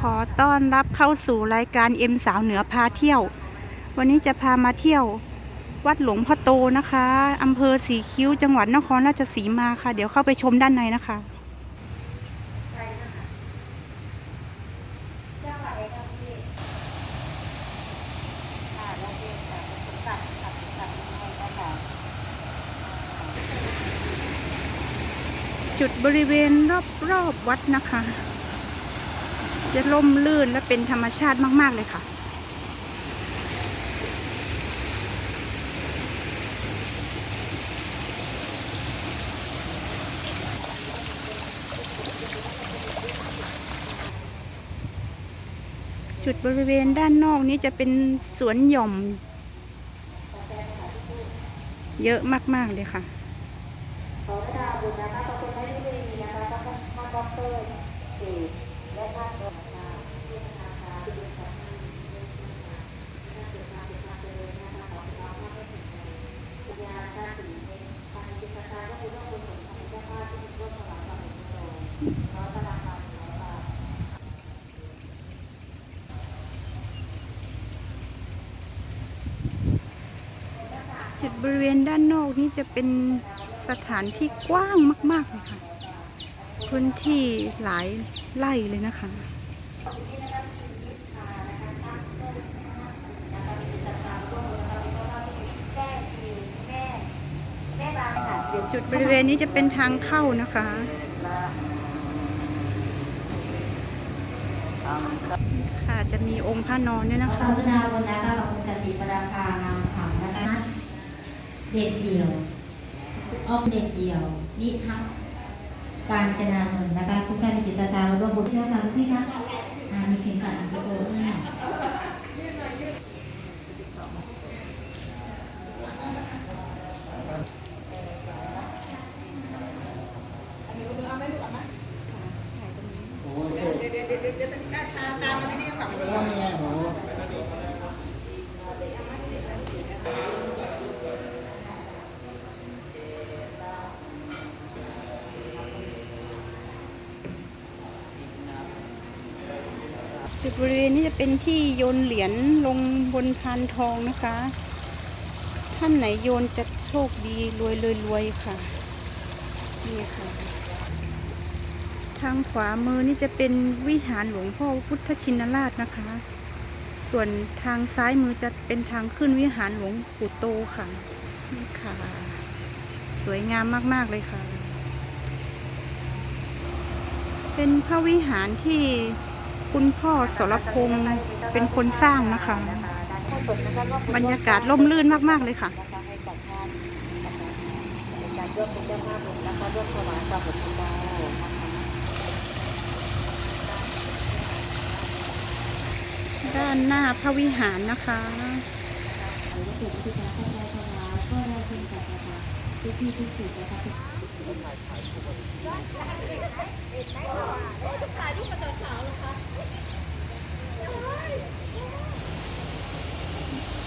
ขอต้อนรับเข้าสู่รายการเอ็มสาวเหนือพาเที่ยว วันนี้จะพามาเที่ยว วัดหลวงพ่อโตนะคะอำเภอสีคิ้วจังหวัดนครราชสีมาค่ะ เดี๋ยวเข้าไปชมด้านในนะคะจุดบริเวณรอบๆวัดนะคะ จะล่มลื่นและเป็นธรรมชาติมาก ๆ เลยค่ะ จุดบริเวณด้านนอกนี้จะเป็นสวนหย่อม เยอะมาก ๆ เลยค่ะขอพระดาบุญนะคะขอบคุณท่านที่ดีนะคะขอบคุณท่านดอกเตอรเอก จุดบริเวณด้านนอกนี้จะเป็นสถานที่กว้างมาก ๆ เลยค่ะ พื้นที่หลาย ไร่เลยนะคะจุดบริเวณนี้จะเป็นทางเข้านะคะค่ะจะมีองค์พระนอนด้วยนะคะอบคุณนาบนนะคะอบคุณสติปราคางามขำนะคะเด็ดเดี่ยวออฟเด็ดเดี่ยวนิทัศน์ การจนานนท์นะคะทุกท่านมีจิตศรัทธามาร่วมบุญที่เราทำพี่คะอ่ามีเข็มขัดอันโก จุดบริเวณนี้จะเป็นที่โยนเหรียญลงบนพานทองนะคะ ท่านไหนโยนจะโชคดีรวยเลยรวยค่ะ นี่ค่ะ ทางขวามือนี่จะเป็นวิหารหลวงพ่อพุทธชินราชนะคะ ส่วนทางซ้ายมือจะเป็นทางขึ้นวิหารหลวงปู่โตค่ะ นี่ค่ะ สวยงามมาก ๆ เลยค่ะ เป็นพระวิหารที่ คุณพ่อสรพงศ์เป็นคนสร้างนะคะ บรรยากาศร่มรื่นมาก ๆ เลยค่ะนะคะให้กับท่าการร่วมเป็นเจ้าภาพนะคะร่วมถวายความบุญคุณเจ้านะคะด้านหน้าพระวิหารนะคะ ทุกที่ทุกจุดนะคะ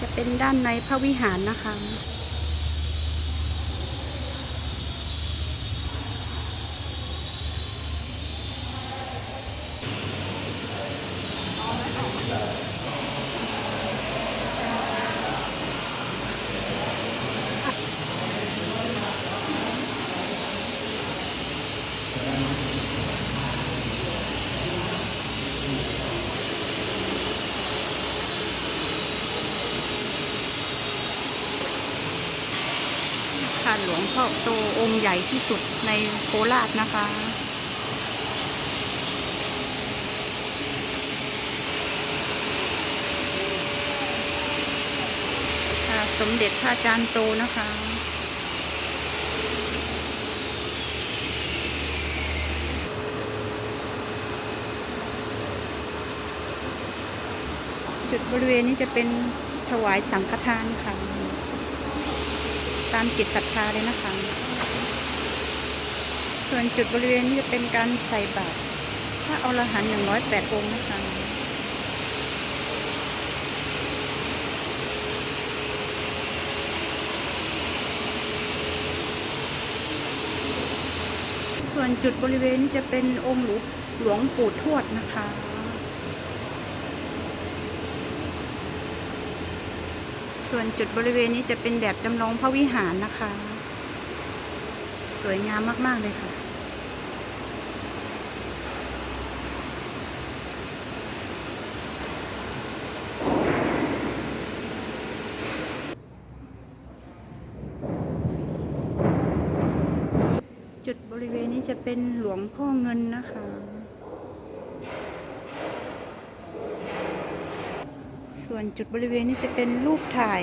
จะเป็นด้านในพระวิหารนะคะ ค่ะหลวงพ่อโตองค์ใหญ่ที่สุดในโคราชนะคะสมเด็จพระอาจารย์โตนะคะ จุดบริเวณนี้จะเป็นถวายสังฆทานค่ะ ตามจิตศรัทธาเลยนะคะ ส่วนจุดบริเวณนี้จะเป็นการใส่บาตรพระอรหันต์หนึ่งร้อยแปดองค์นะคะส่วนจุดบริเวณนี้จะเป็นองค์หลวงหลวงปู่ทวดนะคะ ส่วนจุดบริเวณนี้จะเป็นแบบจำลองพระวิหารนะคะ สวยงามมาก ๆ เลยค่ะจุดบริเวณนี้จะเป็นหลวงพ่อเงินนะคะ ส่วนจุดบริเวณนี้จะเป็นรูปถ่าย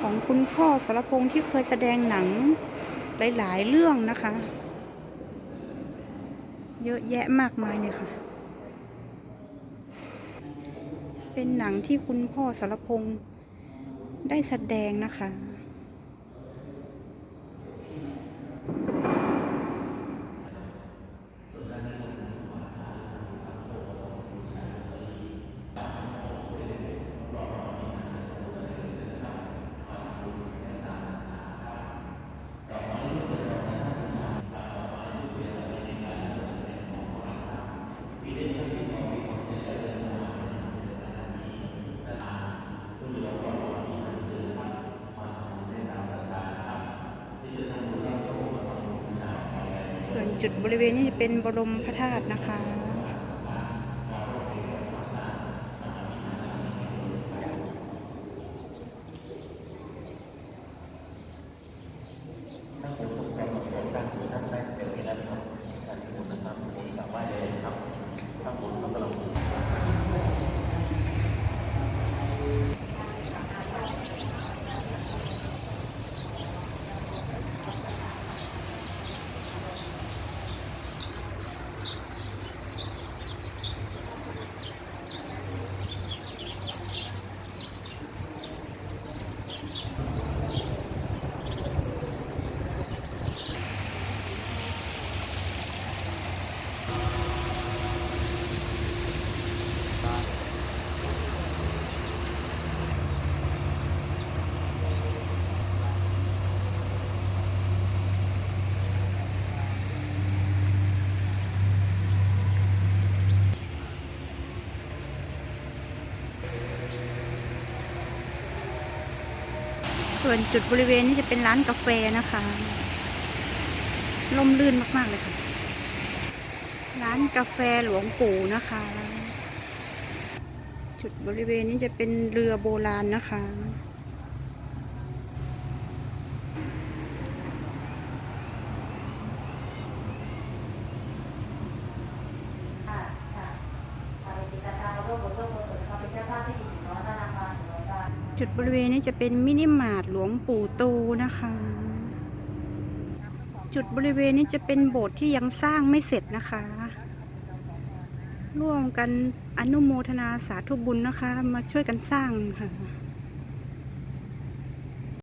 ของคุณพ่อสรพงษ์ที่เคยแสดงหนังหลาย ๆ เรื่องนะคะ เยอะแยะมากมายเลยค่ะ เป็นหนังที่คุณพ่อสรพงษ์ได้แสดงนะคะ จุดบริเวณนี้จะเป็นบรมพระธาตุนะคะ ส่วนจุดบริเวณนี้จะเป็นร้านกาแฟนะคะ ล่มลื่นมากๆเลยค่ะ ร้านกาแฟหลวงปู่นะคะ จุดบริเวณนี้จะเป็นเรือโบราณนะคะค่ะขอติดตามร่วมบุญร่วมกุศลความเป็นเจ้าภาพที่ดีน้อยธนาคารหรือว่า จุดบริเวณนี้จะเป็นมินิมาร์ทหลวงปู่ตูนะคะ จุดบริเวณนี้จะเป็นโบสถ์ที่ยังสร้างไม่เสร็จนะคะ ร่วมกันอนุโมทนาสาธุบุญนะคะ มาช่วยกันสร้างค่ะ